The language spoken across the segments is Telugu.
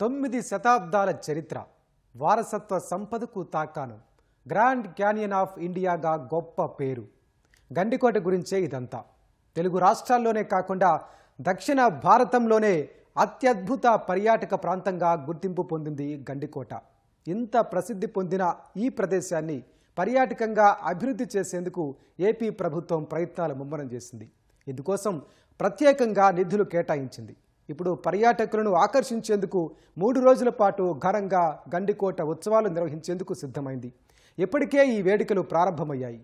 తొమ్మిది శతాబ్దాల చరిత్ర. వారసత్వ సంపదకు తాకాను. గ్రాండ్ క్యానియన్ ఆఫ్ ఇండియాగా గొప్ప పేరు. గండికోట గురించే ఇదంతా. తెలుగు రాష్ట్రాల్లోనే కాకుండా దక్షిణ భారతంలోనే అత్యద్భుత పర్యాటక ప్రాంతంగా గుర్తింపు పొందింది గండికోట. ఇంత ప్రసిద్ధి పొందిన ఈ ప్రదేశాన్ని పర్యాటకంగా అభివృద్ధి చేసేందుకు ఏపీ ప్రభుత్వం ప్రయత్నాలు ముమ్మరం చేసింది. ఇందుకోసం ప్రత్యేకంగా నిధులు కేటాయించింది. ఇప్పుడు పర్యాటకులను ఆకర్షించేందుకు మూడు రోజుల పాటు ఘనంగా గండికోట ఉత్సవాలు నిర్వహించేందుకు సిద్ధమైంది. ఇప్పటికే ఈ వేడుకలు ప్రారంభమయ్యాయి.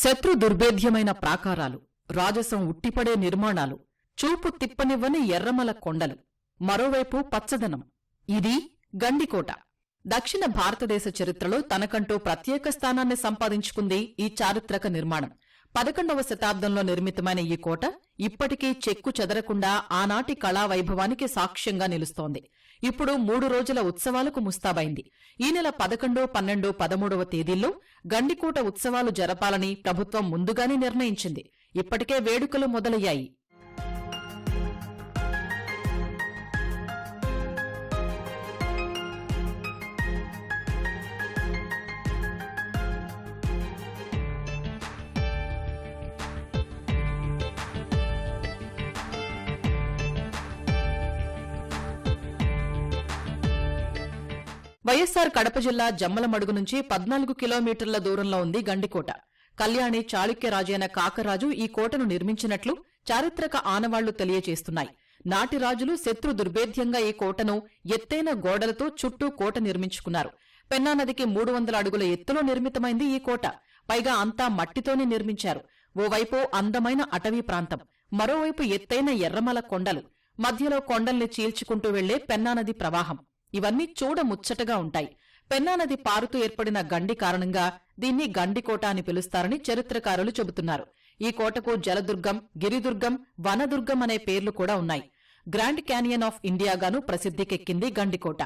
శత్రు దుర్భేద్యమైన ప్రాకారాలు రాజసం ఉట్టిపడే నిర్మాణాలు చూపు తిప్పనివ్వని ఎర్రమల కొండలు. మరోవైపు పచ్చదనం. ఇది గండికోట. దక్షిణ భారతదేశ చరిత్రలో తనకంటూ ప్రత్యేక స్థానాన్ని సంపాదించుకుంది ఈ చారిత్రక నిర్మాణం. పదకొండవ శతాబ్దంలో నిర్మితమైన ఈ కోట ఇప్పటికీ చెక్కు చెదరకుండా ఆనాటి కళా వైభవానికి సాక్ష్యంగా నిలుస్తోంది. ఇప్పుడు మూడు రోజుల ఉత్సవాలకు ముస్తాబైంది. ఈ నెల పదకొండు పన్నెండు పదమూడవ తేదీల్లో గండికోట ఉత్సవాలు జరపాలని ప్రభుత్వం ముందుగానే నిర్ణయించింది. ఇప్పటికే వేడుకలు మొదలయ్యాయి. వైఎస్సార్ కడప జిల్లా జమ్మలమడుగు నుంచి పద్నాలుగు కిలోమీటర్ల దూరంలో ఉంది గండికోట. కళ్యాణి చాళుక్యరాజైన కాకరాజు ఈ కోటను నిర్మించినట్లు చారిత్రక ఆనవాళ్ళు తెలియజేస్తున్నాయి. నాటి రాజులు శత్రు దుర్భేద్యంగా ఈ కోటను ఎత్తైన గోడలతో చుట్టూ కోట నిర్మించుకున్నారు. పెన్నానదికి మూడు వందల అడుగుల ఎత్తులో నిర్మితమైంది ఈ కోట. పైగా అంతా మట్టితోనే నిర్మించారు. ఓవైపు అందమైన అటవీ ప్రాంతం. మరోవైపు ఎత్తైన ఎర్రమల కొండలు. మధ్యలో కొండల్ని చీల్చుకుంటూ వెళ్ళే పెన్నానది ప్రవాహం. ఇవన్నీ చూడముచ్చటగా ఉంటాయి. పెన్నానది పారుతూ ఏర్పడిన గండి కారణంగా దీన్ని గండికోట అని పిలుస్తారని చరిత్రకారులు చెబుతున్నారు. ఈ కోటకు జలదుర్గం గిరిదుర్గం వనదుర్గం అనే పేర్లు కూడా ఉన్నాయి. గ్రాండ్ క్యానియన్ ఆఫ్ ఇండియాగాను ప్రసిద్ధికెక్కింది గండికోట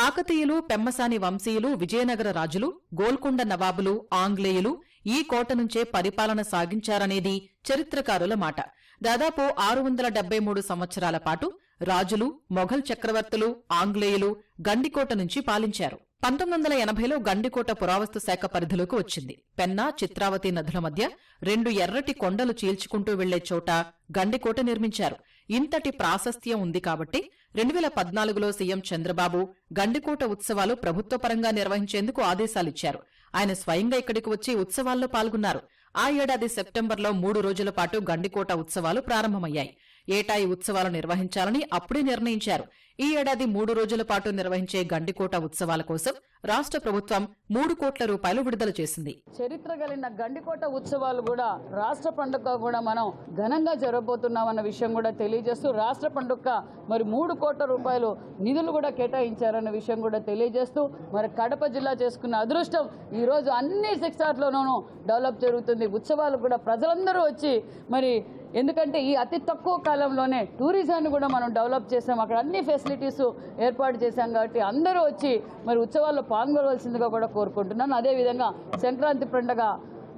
కాకతీయులు పెమ్మసాని వంశీయులు విజయనగర రాజులు గోల్కొండ నవాబులు ఆంగ్లేయులు ఈ కోట నుంచే పరిపాలన సాగించారనేది చరిత్రకారుల మాట. దాదాపు ఆరు వందల డెబ్బై మూడు సంవత్సరాల పాటు రాజులు మొఘల్ చక్రవర్తులు ఆంగ్లేయులు గండికోట నుంచి పాలించారు. పంతొమ్మిది వందల ఎనభైలో గండికోట పురావస్తు శాఖ పరిధిలోకి వచ్చింది. పెన్నా చిత్రావతి నదుల మధ్య రెండు ఎర్రటి కొండలు చీల్చుకుంటూ వెళ్ళే చోట గండికోట నిర్మించారు. ఇంతటి ప్రాశస్త్యం ఉంది కాబట్టి రెండు వేల పద్నాలుగులో సీఎం చంద్రబాబు గండికోట ఉత్సవాలు ప్రభుత్వపరంగా నిర్వహించేందుకు ఆదేశాలిచ్చారు. ఆయన స్వయంగా ఇక్కడికి వచ్చి ఉత్సవాల్లో పాల్గొన్నారు. ఆ ఏడాది సెప్టెంబర్లో మూడు రోజుల పాటు గండికోట ఉత్సవాలు ప్రారంభమయ్యాయి. ఏటా ఈ ఉత్సవాలు నిర్వహించాలని అప్పుడే నిర్ణయించారు. ఈ ఏడాది మూడు రోజుల పాటు నిర్వహించే గండికోట ఉత్సవాల కోసం రాష్ట్ర ప్రభుత్వం మూడు కోట్ల రూపాయలు విడుదల చేసింది. చరిత్ర కలిగిన గండికోట ఉత్సవాలు కూడా రాష్ట్ర పండుగ కూడా మనం ఘనంగా జరగబోతున్నామన్న విషయం కూడా తెలియజేస్తూ రాష్ట్ర పండుగ మరి మూడు కోట్ల రూపాయలు నిధులు కూడా కేటాయించారన్న విషయం కూడా తెలియజేస్తూ మరి కడప జిల్లా చేసుకున్న అదృష్టం ఈ రోజు అన్ని సెక్టార్లోనూ డెవలప్ జరుగుతుంది. ఉత్సవాలు కూడా ప్రజలందరూ వచ్చి మరి ఎందుకంటే ఈ అతి తక్కువ కాలంలోనే టూరిజాన్ని కూడా మనం డెవలప్ చేసాం. అక్కడ అన్ని ఫెసిలిటీస్ ఏర్పాటు చేశాం కాబట్టి అందరూ వచ్చి మరి ఉత్సవాల్లో పాల్గొనవలసిందిగా కూడా కోరుకుంటున్నాను. అదేవిధంగా సంక్రాంతి పండుగ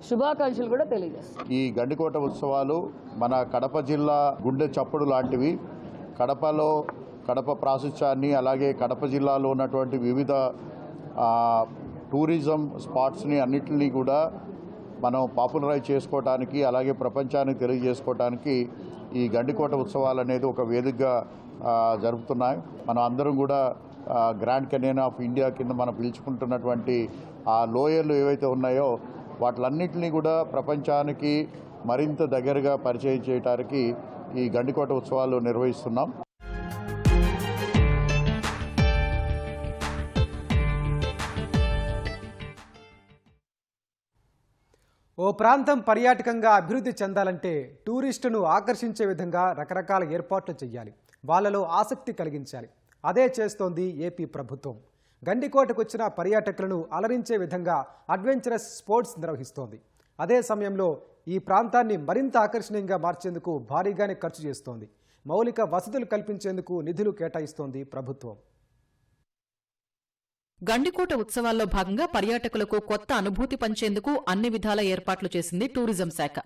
శుభాకాంక్షలు కూడా తెలియజేస్తాను. ఈ గండికోట ఉత్సవాలు మన కడప జిల్లా గుండె చప్పుడు లాంటివి. కడపలో కడప ప్రాశస్త్యాన్ని అలాగే కడప జిల్లాలో ఉన్నటువంటి వివిధ టూరిజం స్పాట్స్ని అన్నిటినీ కూడా మనం పాపులరైజ్ చేసుకోవడానికి అలాగే ప్రపంచానికి తెలియజేసుకోవడానికి ఈ గండికోట ఉత్సవాలు అనేది ఒక వేదికగా జరుపుతున్నాయి. మనం అందరం కూడా గ్రాండ్ కెనియన్ ఆఫ్ ఇండియా కింద మనం పిలుచుకుంటున్నటువంటి ఆ లోయర్లు ఏవైతే ఉన్నాయో వాటిలన్నింటినీ కూడా ప్రపంచానికి మరింత దగ్గరగా పరిచయం చేయడానికి ఈ గండికోట ఉత్సవాలు నిర్వహిస్తున్నాం. ఓ ప్రాంతం పర్యాటకంగా అభివృద్ధి చెందాలంటే టూరిస్టును ఆకర్షించే విధంగా రకరకాల ఏర్పాట్లు చేయాలి వాళ్ళలో ఆసక్తి కలిగించాలి. అదే చేస్తోంది ఏపీ ప్రభుత్వం. గండికోటకు వచ్చిన పర్యాటకులను అలరించే విధంగా అడ్వెంచరస్ స్పోర్ట్స్ నిర్వహిస్తోంది. అదే సమయంలో ఈ ప్రాంతాన్ని మరింత ఆకర్షణీయంగా మార్చేందుకు భారీగానే ఖర్చు చేస్తోంది. మౌలిక వసతులు కల్పించేందుకు నిధులు కేటాయిస్తోంది ప్రభుత్వం. గండికోట ఉత్సవాల్లో భాగంగా పర్యాటకులకు కొత్త అనుభూతి పంచేందుకు అన్ని విధాల ఏర్పాట్లు చేసింది టూరిజం శాఖ.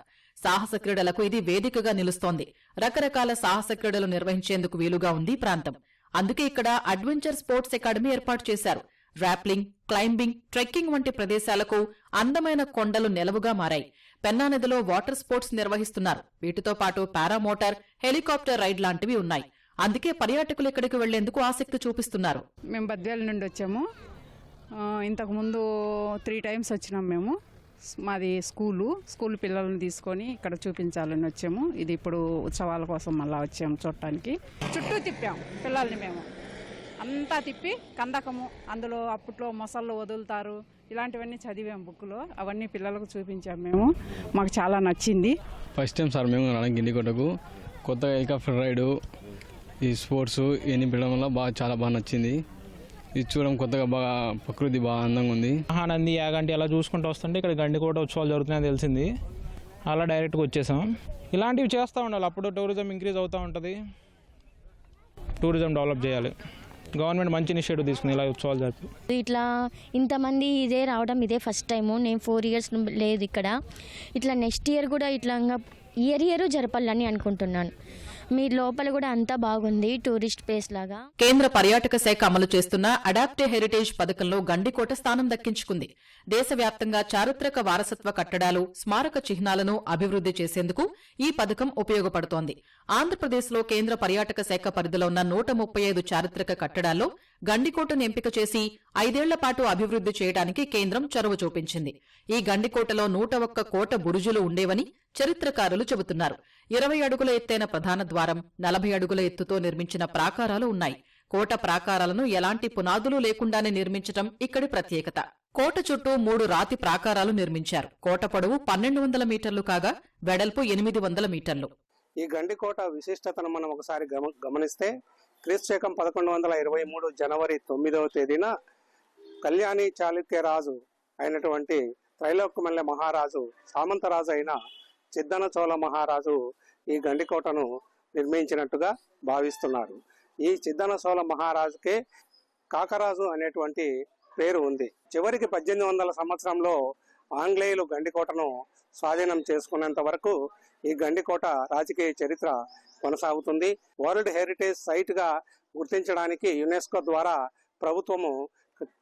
సాహస క్రీడలకు ఇది వేదికగా నిలుస్తోంది. రకరకాల సాహస క్రీడలు నిర్వహించేందుకు వీలుగా ఉంది ప్రాంతం. అందుకే ఇక్కడ అడ్వెంచర్ స్పోర్ట్స్ అకాడమీ ఏర్పాటు చేశారు. ర్యాప్లింగ్ క్లైంబింగ్ ట్రెక్కింగ్ వంటి ప్రదేశాలకు అందమైన కొండలు నెలవుగా మారాయి. పెన్నా నదిలో వాటర్ స్పోర్ట్స్ నిర్వహిస్తున్నారు. వీటితో పాటు పారామోటార్ హెలికాప్టర్ రైడ్ లాంటివి ఉన్నాయి. అందుకే పర్యాటకులు ఇక్కడికి వెళ్ళేందుకు ఆసక్తి చూపిస్తున్నారు. మేము బద్వేల నుండి వచ్చాము. ఇంతకుముందు త్రీ టైమ్స్ వచ్చినాం మేము. మాది స్కూలు స్కూల్ పిల్లల్ని తీసుకొని ఇక్కడ చూపించాలని వచ్చాము. ఇది ఇప్పుడు ఉత్సవాల కోసం మళ్ళీ వచ్చాము చూడటానికి. చుట్టూ తిప్పాము పిల్లల్ని మేము. అంతా తిప్పి కందకము అందులో అప్పట్లో మొసళ్ళు వదులుతారు ఇలాంటివన్నీ చదివాము బుక్లో అవన్నీ పిల్లలకు చూపించాము మేము. మాకు చాలా నచ్చింది. ఫస్ట్ టైం సార్ మేము రావడం కొత్తగా కొత్త హెలికాప్టర్ రైడు ఈ స్పోర్ట్స్ ఇవన్నీ పెట్టడం వల్ల బాగా చాలా బాగా నచ్చింది. ఇది చూడడం కొత్తగా బాగా ప్రకృతి బాగా అందంగా ఉంది. మహానంది యాగంటి అలా చూసుకుంటూ వస్తుంటే ఇక్కడ గండికోట ఉత్సవాలు జరుగుతున్నాయని తెలిసింది. అలా డైరెక్ట్గా వచ్చేసాం. ఇలాంటివి చేస్తూ ఉండాలి. అప్పుడు టూరిజం ఇంక్రీజ్ అవుతూ ఉంటుంది. టూరిజం డెవలప్ చేయాలి. గవర్నమెంట్ మంచి ఇనిషియేటివ్ తీసుకుంది ఇలా ఉత్సవాలు జరిపి. ఇట్లా ఇంతమంది ఇదే రావడం ఇదే ఫస్ట్ టైము. నేను ఫోర్ ఇయర్స్ లేదు ఇక్కడ. ఇట్లా నెక్స్ట్ ఇయర్ కూడా ఇట్లా ఇంకా ఇయర్ ఇయర్ జరపాలని అనుకుంటున్నాను. మీ లోపల కూడా అంతా బాగుంది టూరిస్ట్ ప్లేస్ లాగా. కేంద్ర పర్యాటక శాఖ అమలు చేస్తున్న అడాప్టే హెరిటేజ్ పథకంలో గండికోట స్థానం దక్కించుకుంది. దేశవ్యాప్తంగా చారిత్రక వారసత్వ కట్టడాలు స్మారక చిహ్నాలను అభివృద్ధి చేసేందుకు ఈ పథకం ఉపయోగపడుతోంది. ఆంధ్రప్రదేశ్లో కేంద్ర పర్యాటక శాఖ పరిధిలో ఉన్న నూట ముప్పై ఐదు చారిత్రక కట్టడాల్లో గండికోటను ఎంపిక చేసి ఐదేళ్ళ పాటు అభివృద్ధి చేయడానికి కేంద్రం చొరవ చూపించింది. ఈ గండికోటలో నూట ఒక్క కోట బురుజులు ఉండేవని చరిత్రకారులు చెబుతున్నారు. ఇరవై అడుగుల ఎత్తైన ప్రధాన ద్వారం నలభై అడుగుల ఎత్తుతో నిర్మించిన ప్రాకారాలు ఉన్నాయి. కోట ప్రాకారాలను ఎలాంటి పునాదులు లేకుండానే నిర్మించటం ఇక్కడి ప్రత్యేకత. కోట చుట్టూ మూడు రాతి ప్రాకారాలు నిర్మించారు. కోట పొడవు పన్నెండు వందల మీటర్లు కాగా వెడల్పు ఎనిమిది వందల మీటర్లు. ఈ గండికోట విశిష్టతను మనం ఒకసారి గమనిస్తే క్రీస్తుశకం పదకొండు వందల ఇరవై మూడు జనవరి తొమ్మిదవ తేదీన కళ్యాణి చాళుక్య రాజు అయినటువంటి త్రైలోకమల్లె మహారాజు సామంతరాజు అయిన చిద్దన చోళ మహారాజు ఈ గండికోటను నిర్మించినట్టుగా భావిస్తున్నారు. ఈ చిద్దన చోళ మహారాజుకే కాకరాజు అనేటువంటి పేరు ఉంది. చివరికి పద్దెనిమిది వందల సంవత్సరంలో ఆంగ్లేయులు గండికోటను స్వాధీనం చేసుకునేంత వరకు ఈ గండికోట రాజకీయ చరిత్ర కొనసాగుతుంది. వరల్డ్ హెరిటేజ్ సైట్గా గుర్తించడానికి యునెస్కో ద్వారా ప్రభుత్వము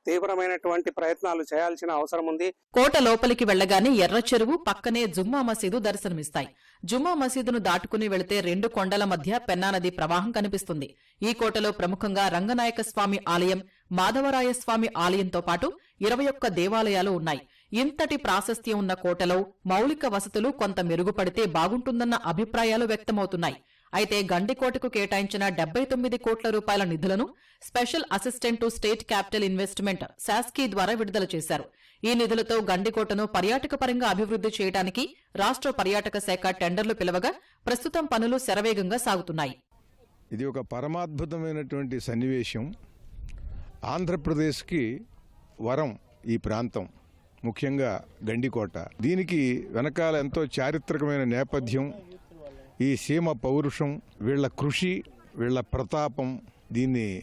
తీవ్రమైనటువంటి ప్రయత్నాలు చేయాల్సిన అవసరం ఉంది. కోట లోపలికి వెళ్ళగానే ఎర్ర చెరువు పక్కనే జుమ్మా మసీదు దర్శనమిస్తాయి. జుమ్మా మసీదును దాటుకుని వెళితే రెండు కొండల మధ్య పెన్నానది ప్రవాహం కనిపిస్తుంది. ఈ కోటలో ప్రముఖంగా రంగనాయక స్వామి ఆలయం మాధవరాయ స్వామి ఆలయంతో పాటు ఇరవై ఒక్క దేవాలయాలు ఉన్నాయి. ఇంతటి ప్రాశస్త్యం ఉన్న కోటలో మౌలిక వసతులు కొంత మెరుగుపడితే బాగుంటుందన్న అభిప్రాయాలు వ్యక్తమవుతున్నాయి. అయితే గండికోటకు కేటాయించిన డెబ్బై తొమ్మిది కోట్ల రూపాయల నిధులను special assistant to state capital investment SASCI ద్వారా విడుదల చేశారు. ఈ నిధులతో గండికోటను పర్యాటక పరంగా అభివృద్ధి చేయడానికి రాష్ట్ర పర్యాటక శాఖ టెండర్లు పిలవగా ప్రస్తుతం పనులు శరవేగంగా సాగుతున్నాయి. ఇది ఒక పరమాద్భుతమైనటువంటి సన్నివేశం. ఆంధ్రప్రదేశ్కి వరం ఈ ప్రాంతం ముఖ్యంగా గండికోట. దీనికి వెనకాల ఎంతో చారిత్రకమైన నేపథ్యం ఈ సీమ పౌరుషం వీళ్ళ కృషి వీళ్ళ ప్రతాపం దీన్ని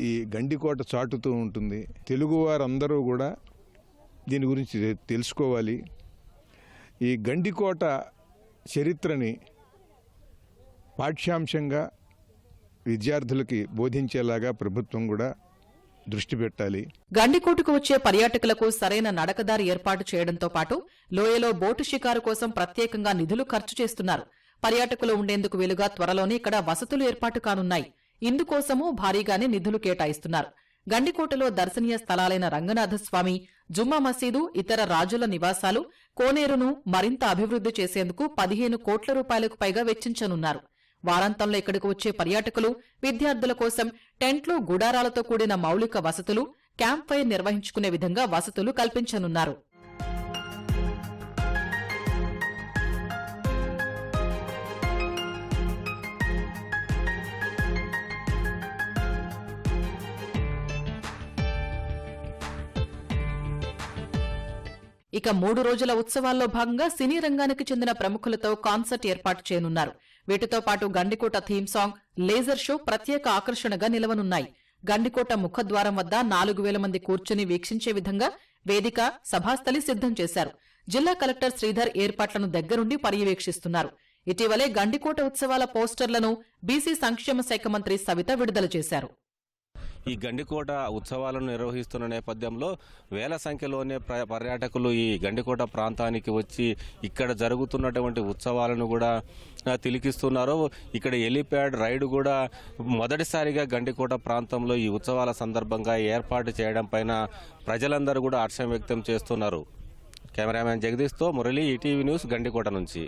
ఈ గండికోట చాటుతూ ఉంటుంది. తెలుగువారందరూ కూడా దీని గురించి తెలుసుకోవాలి. ఈ గండికోట చరిత్రని పాఠ్యాంశంగా విద్యార్థులకి బోధించేలాగా ప్రభుత్వం కూడా దృష్టి పెట్టాలి. గండికోటకు వచ్చే పర్యాటకులకు సరైన నడకదారి ఏర్పాటు చేయడంతో పాటు లోయలో బోటు షికారు కోసం ప్రత్యేకంగా నిధులు ఖర్చు చేస్తున్నారు. పర్యాటకులు ఉండేందుకు వీలుగా త్వరలోనే ఇక్కడ వసతులు ఏర్పాటు కానున్నాయి. ఇందుకోసమూ భారీగానే నిధులు కేటాయిస్తున్నారు. గండికోటలో దర్శనీయ స్థలాలైన రంగనాథస్వామి జుమ్మా మసీదు ఇతర రాజుల నివాసాలు కోనేరును మరింత అభివృద్ధి చేసేందుకు పదిహేను కోట్ల రూపాయలకు పైగా వెచ్చించనున్నారు. వారాంతంలో ఇక్కడికి వచ్చే పర్యాటకులు విద్యార్థుల కోసం టెంట్లు గుడారాలతో కూడిన మౌలిక వసతులు క్యాంప్ ఫైర్ నిర్వహించుకునే విధంగా వసతులు కల్పించనున్నారు. ఇక మూడు రోజుల ఉత్సవాల్లో భాగంగా సినీ రంగానికి చెందిన ప్రముఖులతో కాన్సర్ట్ ఏర్పాటు చేయనున్నారు. వీటితో పాటు Gandikota theme song laser show ప్రత్యేక ఆకర్షణగా నిలవనున్నాయి. గండికోట ముఖద్వారం వద్ద నాలుగు వేల మంది కూర్చుని వీక్షించే విధంగా వేదిక సభాస్థలి సిద్ధం చేశారు. జిల్లా కలెక్టర్ శ్రీధర్ ఏర్పాట్లను దగ్గరుండి పర్యవేక్షిస్తున్నారు. ఇటీవలే గండికోట ఉత్సవాల పోస్టర్లను బీసీ సంక్షేమ శాఖ మంత్రి సవిత విడుదల చేశారు. ఈ గండికోట ఉత్సవాలను నిర్వహిస్తున్న నేపథ్యంలో వేల సంఖ్యలోనే పర్యాటకులు ఈ గండికోట ప్రాంతానికి వచ్చి ఇక్కడ జరుగుతున్నటువంటి ఉత్సవాలను కూడా తిలికిస్తున్నారు. ఇక్కడ ఎలిప్యాడ్ రైడ్ కూడా మొదటిసారిగా గండికోట ప్రాంతంలో ఈ ఉత్సవాల సందర్భంగా ఏర్పాటు చేయడం పైన ప్రజలందరూ కూడా హర్షం వ్యక్తం చేస్తున్నారు. కెమెరామ్యాన్ జగదీష్తో మురళి ఈటీవీ న్యూస్ గండికోట నుంచి.